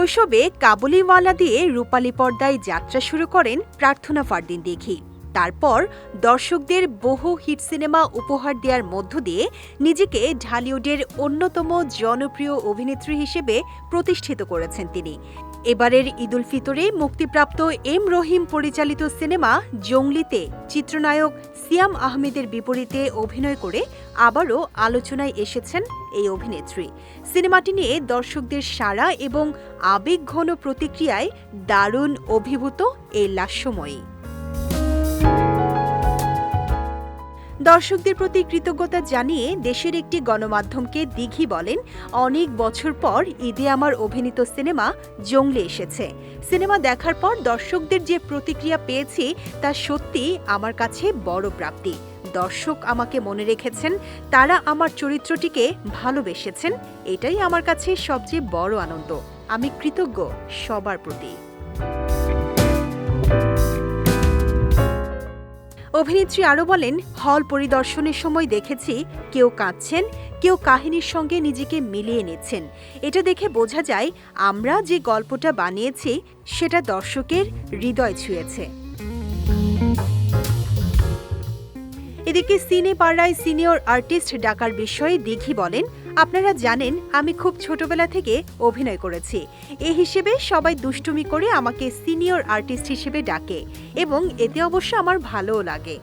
শৈশবে কাবুলিওয়ালা দিয়ে রূপালী পর্দায় যাত্রা শুরু করেন প্রার্থনা ফারদিন দিঘি। তারপর দর্শকদের বহু হিট সিনেমা উপহার দেওয়ার মধ্য দিয়ে নিজেকে ঢালিউডের অন্যতম জনপ্রিয় অভিনেত্রী হিসেবে প্রতিষ্ঠিত করেছেন তিনি। এবারের ঈদুল ফিতরে মুক্তিপ্রাপ্ত এম রহিম পরিচালিত সিনেমা জংলিতে চিত্রনায়ক সিয়াম আহমেদের বিপরীতে অভিনয় করে আবারও আলোচনায় এসেছেন এই অভিনেত্রী। সিনেমাটি নিয়ে দর্শকদের সাড়া এবং আবেগঘন প্রতিক্রিয়ায় দারুণ অভিভূত এই লাস্যময়ী। দর্শকদের প্রতি কৃতজ্ঞতা জানিয়ে দেশের একটি গণমাধ্যমকে দিঘি বলেন, অনেক বছর পর ঈদে আমার অভিনীত সিনেমা জংলে এসেছে। সিনেমা দেখার পর দর্শকদের যে প্রতিক্রিয়া পেয়েছি, তা সত্যি আমার কাছে বড় প্রাপ্তি। দর্শক আমাকে মনে রেখেছেন, তারা আমার চরিত্রটিকে ভালোবেসেছেন, এটাই আমার কাছে সবচেয়ে বড় আনন্দ। আমি কৃতজ্ঞ সবার প্রতি। অভিনেত্রী আরও বলেন, হল পরিদর্শনের সময় দেখেছি কেউ কাঁদছেন, কেউ কাহিনীর সঙ্গে নিজেকে মিলিয়ে নিচ্ছেন। এটা দেখে বোঝা যায়, আমরা যে গল্পটা বানিয়েছি, সেটা দর্শকের হৃদয় ছুঁয়েছে। এদিকে সিনে পাড়ায় সিনিয়র আর্টিস্ট ডাকার বিষয়ে দিঘি বলেন, আপনারা জানেন, আমি খুব ছোটবেলা থেকে অভিনয় করেছি। এ হিসেবে সবাই দুষ্টুমি করে আমাকে সিনিয়র আর্টিস্ট হিসেবে ডাকে এবং এতে অবশ্য আমার ভালোও লাগে।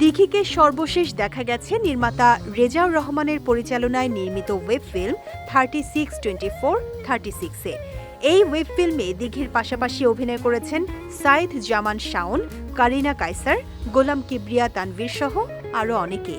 দিঘিকে সর্বশেষ দেখা গেছে নির্মাতা রেজাউর রহমানের পরিচালনায় নির্মিত web film thirty six twenty four thirty সিক্সে এই ওয়েব ফিল্মে দীঘির পাশাপাশি অভিনয় করেছেন সাইদ জামান শাওন, কারিনা কাইসার গোলাম কিবরিয়া তানভীর সহ আরও অনেকে